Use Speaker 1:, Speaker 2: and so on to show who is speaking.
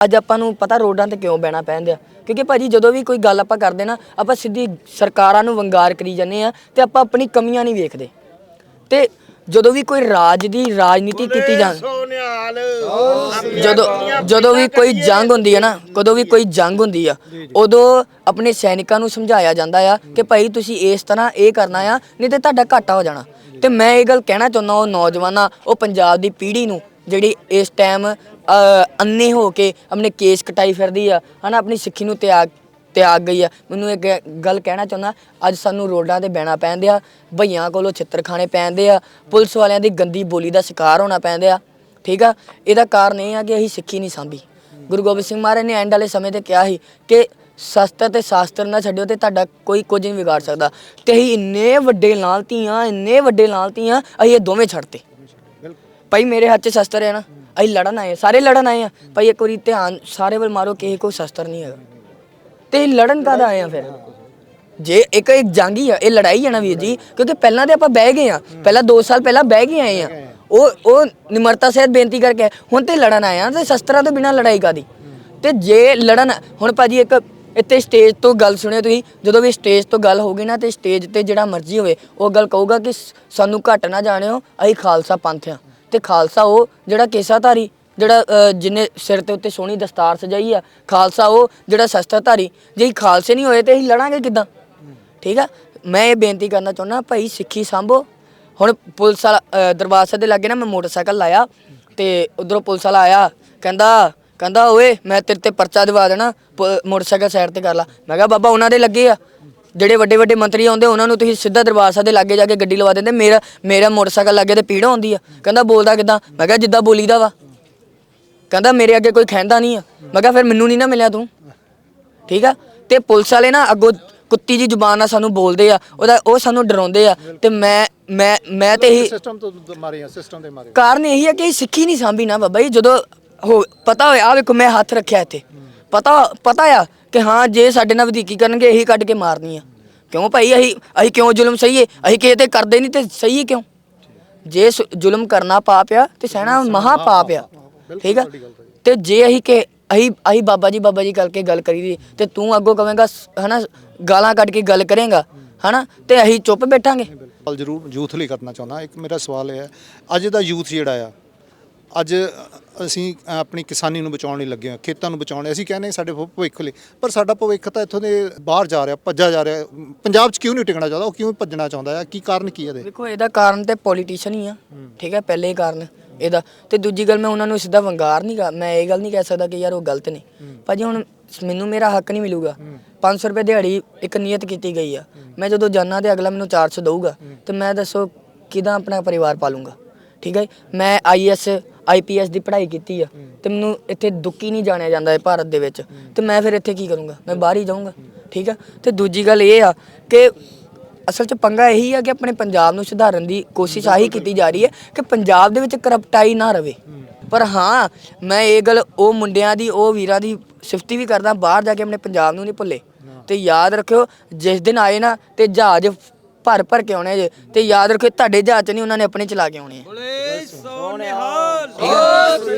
Speaker 1: ਅੱਜ ਆਪਾਂ ਨੂੰ ਪਤਾ ਰੋਡਾਂ ਤੇ ਕਿਉਂ ਬਹਿਣਾ ਪੈਂਦਾ ਕਿਉਂਕਿ ਭਾਜੀ ਜਦੋਂ ਵੀ ਕੋਈ ਗੱਲ ਆਪਾਂ ਕਰਦੇ ਨਾ ਆਪਾਂ ਸਿੱਧੀ ਸਰਕਾਰਾਂ ਨੂੰ ਵੰਗਾਰ ਕਰੀ ਜਾਂਦੇ ਆ ਤੇ ਆਪਾਂ ਆਪਣੀ ਕਮੀਆਂ ਨਹੀਂ ਵੇਖਦੇ। ਤੇ ਜਦੋਂ ਵੀ ਕੋਈ ਰਾਜ ਦੀ ਰਾਜਨੀਤੀ ਕੀਤੀ ਜਾਂ
Speaker 2: ਸੋਨਿਆਲ।
Speaker 1: ਜਦੋਂ ਜਦੋਂ ਵੀ ਕੋਈ ਜੰਗ ਹੁੰਦੀ ਹੈ ਨਾ ਕਦੋਂ ਵੀ ਕੋਈ ਜੰਗ ਹੁੰਦੀ ਆ ਉਦੋਂ ਆਪਣੇ ਸੈਨਿਕਾਂ ਨੂੰ ਸਮਝਾਇਆ ਜਾਂਦਾ ਆ ਕਿ ਭਾਈ ਤੁਸੀਂ ਇਸ ਤਰ੍ਹਾਂ ਇਹ ਕਰਨਾ ਆ ਨਹੀਂ ਤੇ ਤੁਹਾਡਾ ਘਾਟਾ ਹੋ ਜਾਣਾ। ਤੇ ਮੈਂ ਇਹ ਗੱਲ ਕਹਿਣਾ ਚਾਹੁੰਦਾ ਉਹ ਨੌਜਵਾਨਾਂ ਉਹ ਪੰਜਾਬ ਦੀ ਪੀੜ੍ਹੀ ਨੂੰ ਜਿਹੜੀ ਇਸ ਟਾਈਮ ਅੰਨੇ ਹੋ ਕੇ ਆਪਣੇ ਕੇਸ ਕਟਾਈ ਫਿਰਦੀ ਆ, ਹਨਾ, ਆਪਣੀ ਸਿੱਖੀ ਨੂੰ ਤਿਆਗ ਤਿਆਗ ਗਈ ਆ। ਮੈਨੂੰ ਇੱਕ ਗੱਲ ਕਹਿਣਾ ਚਾਹੁੰਦਾ, ਅੱਜ ਸਾਨੂੰ ਰੋਡਾਂ ਤੇ ਬਹਿਣਾ ਪੈਂਦੇ ਆ, ਭਈਆਂ ਕੋਲੋਂ ਛਿੱਤਰ ਖਾਣੇ ਪੈਂਦੇ ਆ, ਪੁਲਿਸ ਵਾਲਿਆਂ ਦੀ ਗੰਦੀ ਬੋਲੀ ਦਾ ਸ਼ਿਕਾਰ ਹੋਣਾ ਪੈਂਦੇ ਆ, ਠੀਕ ਆ? ਇਹਦਾ ਕਾਰਨ ਇਹ ਆ ਕਿ ਅਸੀਂ ਸਿੱਖੀ ਨਹੀਂ ਸਾਂਭੀ। ਗੁਰੂ ਗੋਬਿੰਦ ਸਿੰਘ ਮਹਾਰਾਜ ਨੇ ਐਂਡ ਵਾਲੇ ਸਮੇਂ ਤੇ ਕਿਹਾ ਸੀ ਕਿ ਸ਼ਸਤਰ ਤੇ ਸ਼ਾਸਤਰ ਨਾ ਛੱਡਿਓ ਤੇ ਤੁਹਾਡਾ ਕੋਈ ਕੁਝ ਨਹੀਂ ਵਿਗਾੜ ਸਕਦਾ। ਤੇ ਅਸੀਂ ਇੰਨੇ ਵੱਡੇ ਲਾਲਤੀਆਂ ਇੰਨੇ ਵੱਡੇ ਲਾਲਤੀਆਂ ਅਸੀਂ ਇਹ ਦੋਵੇਂ ਛੱਡਤੇ। ਭਾਈ ਮੇਰੇ ਹੱਥ 'ਚ ਸ਼ਸਤਰ ਹੈ ਨਾ ਅਸੀਂ ਲੜਨ ਆਏ ਹਾਂ, ਸਾਰੇ ਲੜਨ ਆਏ ਆ ਭਾਈ ਇੱਕ ਵਾਰੀ ਧਿਆਨ ਸਾਰੇ ਵੱਲ ਮਾਰੋ ਕਿਸੇ ਕੋਲ ਸ਼ਸਤਰ ਨਹੀਂ ਹੈਗਾ। ਤੇ ਇਹ ਲੜਨ ਕਾਹਦਾ ਆਏ ਆ ਫਿਰ? ਜੇ ਇੱਕ ਇੱਕ ਜੰਗ ਹੀ ਆ ਇਹ ਲੜਾਈ ਆ ਨਾ ਵੀਰ ਜੀ ਕਿਉਂਕਿ ਪਹਿਲਾਂ ਤੇ ਆਪਾਂ ਬਹਿ ਗਏ ਆ ਪਹਿਲਾਂ 2 ਸਾਲ ਪਹਿਲਾਂ ਬਹਿ ਕੇ ਆਏ ਆ ਉਹ ਉਹ ਨਿਮਰਤਾ ਸਹਿਤ ਬੇਨਤੀ ਕਰਕੇ ਆਏ। ਹੁਣ ਤੇ ਲੜਨ ਆਏ ਆ ਤੇ ਸ਼ਸਤਰਾਂ ਤੋਂ ਬਿਨਾਂ ਲੜਾਈ ਕਾਦੀ ਤੇ ਜੇ ਲੜਨ ਹੁਣ ਭਾਜੀ ਇੱਕ ਇੱਥੇ ਸਟੇਜ ਤੋਂ ਗੱਲ ਸੁਣਿਓ ਤੁਸੀਂ ਜਦੋਂ ਵੀ ਸਟੇਜ ਤੋਂ ਗੱਲ ਹੋਗੀ ਨਾ ਤੇ ਸਟੇਜ ਤੇ ਜਿਹੜਾ ਮਰਜ਼ੀ ਹੋਵੇ ਉਹ ਗੱਲ ਕਹੂਗਾ ਕਿ ਸ- ਸਾਨੂੰ ਘੱਟ ਨਾ ਜਾਣਿਓ ਅਸੀਂ ਖਾਲਸਾ ਪੰਥ ਆ ਤੇ ਖਾਲਸਾ ਉਹ ਜਿਹੜਾ ਕੇਸਾਧਾਰੀ ਜਿਹੜਾ ਅ, ਜਿਹਨੇ ਸਿਰ ਤੇ ਉੱਤੇ ਸੋਹਣੀ ਦਸਤਾਰ ਸਜਾਈ ਆ ਖਾਲਸਾ ਉਹ ਜਿਹੜਾ ਸ਼ਸਤਰਧਾਰੀ ਜੇ ਅਸੀਂ ਖਾਲਸੇ ਨਹੀਂ ਹੋਏ ਤੇ ਅਸੀਂ ਲੜਾਂਗੇ ਕਿੱਦਾਂ? ਠੀਕ ਆ? ਮੈਂ ਇਹ ਬੇਨਤੀ ਕਰਨਾ ਚਾਹੁੰਦਾ ਭਾਈ ਸਿੱਖੀ ਸੰਭੋ। ਹੁਣ ਪੁਲਿਸ ਵਾਲਾ ਅ, ਦਰਬਾਰ ਸਾਹਿਬ ਦੇ ਲਾਗੇ ਨਾ ਮੈਂ ਮੋਟਰਸਾਈਕਲ ਲਾਇਆ ਤੇ ਉਧਰੋਂ ਪੁਲਿਸ ਵਾਲਾ ਆਇਆ ਕਹਿੰਦਾ ਕਹਿੰਦਾ ਓਏ ਮੈਂ ਤੇਰੇ ਤੇ ਪਰਚਾ ਦਿਵਾ ਦੇਣਾ ਪ- ਮੋਟਰਸਾਈਕਲ ਸਾਈਡ ਤੇ ਕਰ ਲਾ। ਮੈਂ ਕਿਹਾ ਬਾਬਾ ਉਹਨਾਂ ਦੇ ਲੱਗੇ ਆ। ਜਿਹੜੇ ਵੱਡੇ ਵੱਡੇ ਮੰਤਰੀ ਆਉਂਦੇ ਉਹਨਾਂ ਨੂੰ ਤੁਸੀਂ ਸਿੱਧਾ ਦਰਬਾਰ ਸਾਹਿਬ ਦੇ ਲਾਗੇ ਜਾ ਕੇ ਗੱਡੀ ਲਵਾ ਦਿੰਦੇ ਮੇਰਾ ਮੇਰਾ ਮੋਟਰਸਾਈਕਲ ਲੱਗੇ ਤੇ ਪੀੜ ਹੁੰਦੀ ਆ। ਕਹਿੰਦਾ ਬੋਲਦਾ ਕਿਦਾਂ? ਮੈਂ ਕਿਹਾ ਜਿੱਦਾਂ ਬੋਲੀਦਾ ਵਾ। ਕਹਿੰਦਾ ਮੇਰੇ ਅੱਗੇ ਕੋਈ ਖੈਂਦਾ ਨਹੀਂ ਆ। ਮੈਂ ਕਿਹਾ ਫਿਰ ਮੈਨੂੰ ਨਹੀਂ ਨਾ ਮਿਲਿਆ ਤੂੰ। ਠੀਕ ਆ? ਤੇ ਪੁਲਿਸ ਵਾਲੇ ਨਾ ਅੱਗੋਂ ਕੁੱਤੀ ਜੀ ਜ਼ੁਬਾਨ ਨਾਲ ਸਾਨੂੰ ਬੋਲਦੇ ਆ। ਉਹਦਾ ਉਹ ਸਾਨੂੰ ਡਰਾਉਂਦੇ ਆ। ਤੇ ਮੈਂ ਮੈਂ ਮੈਂ ਤੇ ਇਹੀ
Speaker 3: ਸਿਸਟਮ ਤੋਂ ਮਾਰੇ ਆ ਸਿਸਟਮ ਦੇ ਮਾਰੇ
Speaker 1: ਕਾਰਨ ਇਹੀ ਹੈ ਕਿ ਸਿੱਖੀ ਨਹੀਂ ਸਾਂਭੀ ਨਾ ਬਾਬਾ ਜੀ। ਜਦੋਂ ਹੋ ਪਤਾ ਹੋਇਆ ਆ ਵੇਖੋ ਮੈਂ ਹੱਥ ਰੱਖਿਆ ਇੱਥੇ। ਪਤਾ ਪਤਾ ਆ ਕਿ ਹਾਂ ਜੇ ਸਾਡੇ ਨਾਲ ਵਧੀਕੀ ਕਰਨਗੇ ਇਹੀ ਕੱਢ ਕੇ ਮਾਰਨੀ ਆ। ਕਿਉਂ ਭਾਈ? ਅਸੀਂ ਅਸੀਂ ਕਿਉਂ ਜ਼ੁਲਮ ਸਹੀਏ? ਅਸੀਂ ਕਿਸੇ ਤੇ ਕਰਦੇ ਨਹੀਂ ਤੇ ਸਹੀ ਕਿਉਂ? ਜੇ ਸ- ਜ਼ੁਲਮ ਕਰਨਾ ਪਾਪ ਆ ਤੇ ਸਹਿਣਾ ਮਹਾ ਪਾਪ ਆ। ਠੀਕ ਆ? ਤੇ ਜੇ ਅਸੀਂ ਕਿ ਅਸੀਂ ਅਸੀਂ ਬਾਬਾ ਜੀ ਬਾਬਾ ਜੀ ਕਰਕੇ ਗੱਲ ਕਰੀ ਦੀ, ਤੇ ਤੂੰ ਅੱਗੋਂ ਕਵੇਂਗਾ ਸ- ਹਨਾ, ਗਾਲਾਂ ਕੱਢ ਕੇ ਗੱਲ ਕਰੇਗਾ, ਹਨਾ? ਤੇ ਅਸੀਂ ਚੁੱਪ ਬੈਠਾਂਗੇ।
Speaker 3: ਬਿਲਕੁਲ ਜ਼ਰੂਰ ਯੂਥ ਲਈ ਕਰਨਾ ਚਾਹੁੰਦਾ। ਇੱਕ ਮੇਰਾ ਸਵਾਲ ਇਹ ਹੈ, ਅੱਜ ਦਾ ਯੂਥ ਜਿਹੜਾ ਆ ਅੱਜ ਅਸੀਂ ਆਪਣੀ ਕਿਸਾਨੀ ਨੂੰ ਬਚਾਉਣ ਲਈ ਲੱਗੇ ਹਾਂ, ਖੇਤਾਂ ਨੂੰ ਬਚਾਉਣ ਲਈ। ਅਸੀਂ ਕਹਿੰਦੇ ਸਾਡੇ ਭਵਿੱਖ ਲਈ। ਪਰ ਸਾਡਾ ਭਵਿੱਖ ਤਾਂ ਇੱਥੋਂ ਦੇ ਬਾਹਰ ਜਾ ਰਿਹਾ ਭੱਜਾ ਜਾ ਰਿਹਾ। ਪੰਜਾਬ 'ਚ ਕਿਉਂ ਨਹੀਂ ਟਿਕਣਾ ਚਾਹੁੰਦਾ? ਉਹ ਕਿਉਂ ਭੱਜਣਾ ਚਾਹੁੰਦਾ ਹੈ ਕੀ ਕਾਰਨ ਕੀ ਹੈ ਇਹਦੇ?
Speaker 1: ਦੇਖੋ, ਇਹਦਾ ਕਾਰਨ ਤੇ ਪੋਲੀਟੀਸ਼ੀਅਨ ਹੀ ਆ। ਠੀਕ ਹੈ, ਪਹਿਲੇ ਹੀ ਕਾਰਨ ਇਹਦਾ। ਤੇ ਦੂਜੀ ਗੱਲ ਮੈਂ ਉਹਨਾਂ ਨੂੰ ਸਿੱਧਾ ਵੰਗਾਰ ਨਹੀਂ ਕਰ ਮੈਂ ਇਹ ਗੱਲ ਨਹੀਂ ਕਹਿ ਸਕਦਾ ਕਿ ਯਾਰ ਉਹ ਗਲਤ ਨੇ। ਭਾਜੀ, ਹੁਣ ਮੈਨੂੰ ਮੇਰਾ ਹੱਕ ਨਹੀਂ ਮਿਲੂਗਾ। 500 ਰੁਪਏ ਦਿਹਾੜੀ ਇੱਕ ਨੀਅਤ ਕੀਤੀ ਗਈ ਆ। ਮੈਂ ਜਦੋਂ ਜਾਣਾ ਤੇ ਅਗਲਾ ਮੈਨੂੰ 400 ਦਊਗਾ। ਤੇ ਮੈਂ ਦੱਸੋ ਕਿਦਾਂ ਆਪਣਾ ਪਰਿਵਾਰ ਪਾਲੂੰਗਾ? ਠੀਕ ਹੈ ਮੈਂ ਆਈਐਸ ਆਈਪੀਐਸ ਦੀ ਪੜ੍ਹਾਈ ਕੀਤੀ ਆ ਤੇ ਮੈਨੂੰ ਇੱਥੇ ਦੁੱਕੀ ਨਹੀਂ ਜਾਣਿਆ ਜਾਂਦਾ ਹੈ ਭਾਰਤ ਦੇ ਵਿੱਚ। ਤੇ ਮੈਂ ਫਿਰ ਇੱਥੇ ਕੀ ਕਰੂੰਗਾ? ਮੈਂ ਬਾਹਰ ਹੀ ਜਾਊਂਗਾ ਠੀਕ ਆ? ਤੇ ਦੂਜੀ ਗੱਲ ਇਹ ਆ ਕਿ ਅਸਲ 'ਚ ਪੰਗਾ ਇਹੀ ਆ ਕਿ ਆਪਣੇ ਪੰਜਾਬ ਨੂੰ ਸੁਧਾਰਨ ਦੀ ਕੋਸ਼ਿਸ਼ ਆਹੀ ਕੀਤੀ ਜਾ ਰਹੀ ਹੈ ਕਿ ਪੰਜਾਬ ਦੇ ਵਿੱਚ ਕਰਪਟਾਈ ਨਾ ਰਵੇ। ਪਰ ਹਾਂ ਮੈਂ ਇਹ ਗੱਲ ਉਹ ਮੁੰਡਿਆਂ ਦੀ ਉਹ ਵੀਰਾਂ ਦੀ ਸਿਫਤੀ ਵੀ ਕਰਦਾ ਬਾਹਰ ਜਾ ਕੇ ਆਪਣੇ ਪੰਜਾਬ ਨੂੰ ਨਹੀਂ ਭੁੱਲੇ। ਤੇ ਯਾਦ ਰੱਖਿਓ ਜਿਸ ਦਿਨ ਆਏ ਨਾ ਤੇ ਜਹਾਜ਼ ਭਰ ਭਰ ਕੇ ਆਉਣੇ ਜੇ ਤੇ ਯਾਦ ਰੱਖਿਓ ਤੁਹਾਡੇ ਜਹਾਜ਼ 'ਚ ਨਹੀਂ ਉਹਨਾਂ ਨੇ ਆਪਣੇ ਚਲਾ ਕੇ ਆਉਣੇ। ਆ
Speaker 2: Oh,